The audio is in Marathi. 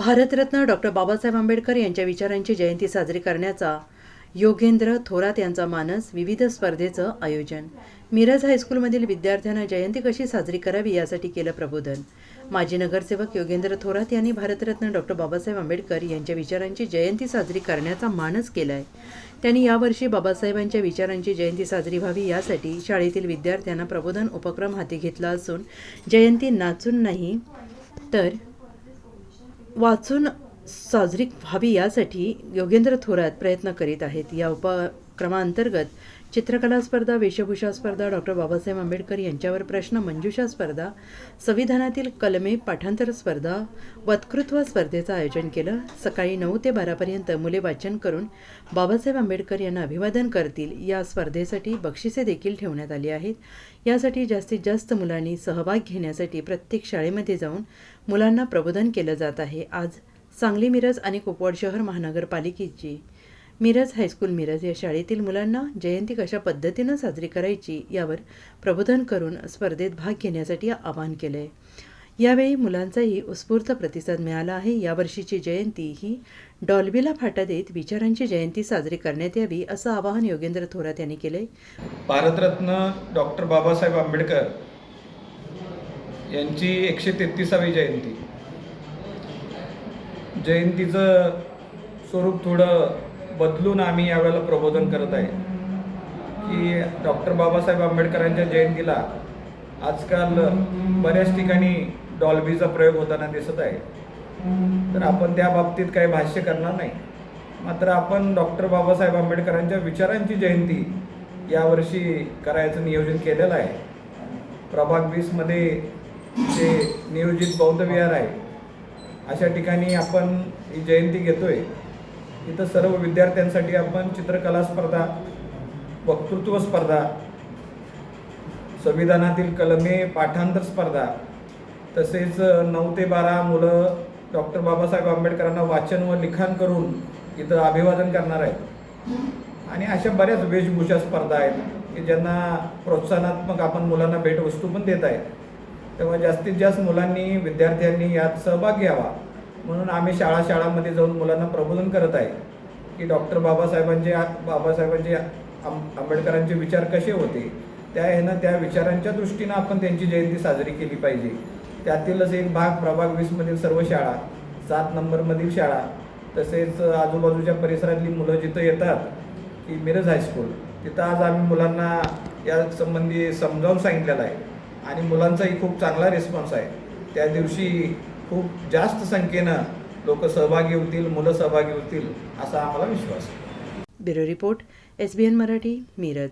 भारतरत्न डॉक्टर बाबासाहेब आंबेडकर यांच्या विचारांची जयंती साजरी करण्याचा योगेंद्र थोरात यांचा मानस विविध स्पर्धेचं आयोजन. मिरज हायस्कूलमधील विद्यार्थ्यांना जयंती कशी साजरी करावी यासाठी केलं प्रबोधन. माजी नगरसेवक योगेंद्र थोरात यांनी भारतरत्न डॉक्टर बाबासाहेब आंबेडकर यांच्या विचारांची जयंती साजरी करण्याचा मानस केला आहे त्यांनी यावर्षी बाबासाहेबांच्या विचारांची जयंती साजरी व्हावी यासाठी शाळेतील विद्यार्थ्यांना प्रबोधन उपक्रम हाती घेतला असून जयंती नाचून नाही तर वाचून साजरी व्हावी यासाठी योगेंद्र थोरात प्रयत्न करीत आहेत. या उपक्रमांतर्गत चित्रकला स्पर्धा वेशभूषा स्पर्धा डॉक्टर बाबासाहेब आंबेडकर यांच्यावर प्रश्न मंजुषा स्पर्धा संविधानातील कलमे पाठांतर स्पर्धा वक्तृत्व स्पर्धेचं आयोजन केलं. सकाळी नऊ ते बारापर्यंत मुले वाचन करून बाबासाहेब आंबेडकर यांना अभिवादन करतील. या स्पर्धेसाठी बक्षिसे देखील ठेवण्यात आली आहेत. यासाठी जास्तीत जास्त मुलांनी सहभाग घेण्यासाठी प्रत्येक शाळेमध्ये जाऊन मुलांना प्रबोधन केलं जात आहे. आज सांगली मिरज आणि कुपवाड शहर महानगरपालिकेची मिरज हायस्कूल मिरज या शाळेतील मुलांना जयंती कशा पद्धतीनं साजरी करायची यावर प्रबोधन करून स्पर्धेत भाग घेण्यासाठी आवाहन केलं आहे यावेळी मुलांचाही उत्स्फूर्त प्रतिसाद मिळाला आहे. यावर्षीची जयंती ही डॉल्बीला फाटा देत विचारांची जयंती साजरी करण्यात यावी असं आवाहन योगेंद्र थोरात यांनी केलंय. भारतरत्न डॉक्टर बाबासाहेब आंबेडकर यांची एकशे तेहतीसावी जयंती. जयंतीचं स्वरूप थोडं बदलून आम्ही यावेळेला प्रबोधन करत आहे. की डॉक्टर बाबासाहेब आंबेडकरांच्या जयंतीला आजकाल बऱ्याच ठिकाणी डॉल्बीचा प्रयोग होताना दिसत आहे. तर आपण त्या बाबतीत काही भाष्य करणार नाही. मात्र आपण डॉक्टर बाबासाहेब आंबेडकरांच्या विचारांची जयंती यावर्षी करायचं नियोजन केलेलं आहे. प्रभाग वीसमध्ये जे नियोजित बौद्ध विहार आहे. अशा ठिकाणी आपण ही जयंती घेतोय. इथं सर्व विद्यार्थ्यांसाठी आपण चित्रकला स्पर्धा वक्तृत्व स्पर्धा संविधानातील कलमे पाठांतर स्पर्धा तसेच नऊ ते बारा मुलं डॉक्टर बाबासाहेब आंबेडकरांना वाचन व लिखाण करून इथं अभिवादन करणार आहेत. आणि अशा बऱ्याच वेशभूषा स्पर्धा आहेत की ज्यांना प्रोत्साहनात्मक आपण मुलांना भेटवस्तू पण देत आहेत. तेव्हा जास्तीत जास्त मुलांनी विद्यार्थ्यांनी यात सहभाग घ्यावा. म्हणून आम्ही शाळा शाळांमध्ये जाऊन मुलांना प्रबोधन करत आहे की डॉक्टर बाबासाहेबांचे बाबासाहेबांचे आं आंबेडकरांचे विचार कसे होते? त्या ह्यानं त्या विचारांच्या दृष्टीनं आपण त्यांची जयंती साजरी केली पाहिजे. त्यातीलच एक भाग प्रभाग वीसमधील सर्व शाळा सात नंबरमधील शाळा तसेच आजूबाजूच्या परिसरातली मुलं जिथं येतात की मिरज हायस्कूल तिथं आज आम्ही मुलांना या संबंधी समजावून सांगितलेलं आहे. आणि मुलांचाही खूप चांगला रिस्पॉन्स आहे. त्या दिवशी खूप जास्त संख्येनं लोक सहभागी होतील मुलं सहभागी होतील असा आम्हाला विश्वास आहे. Bureau report S B N Marathi Miraj.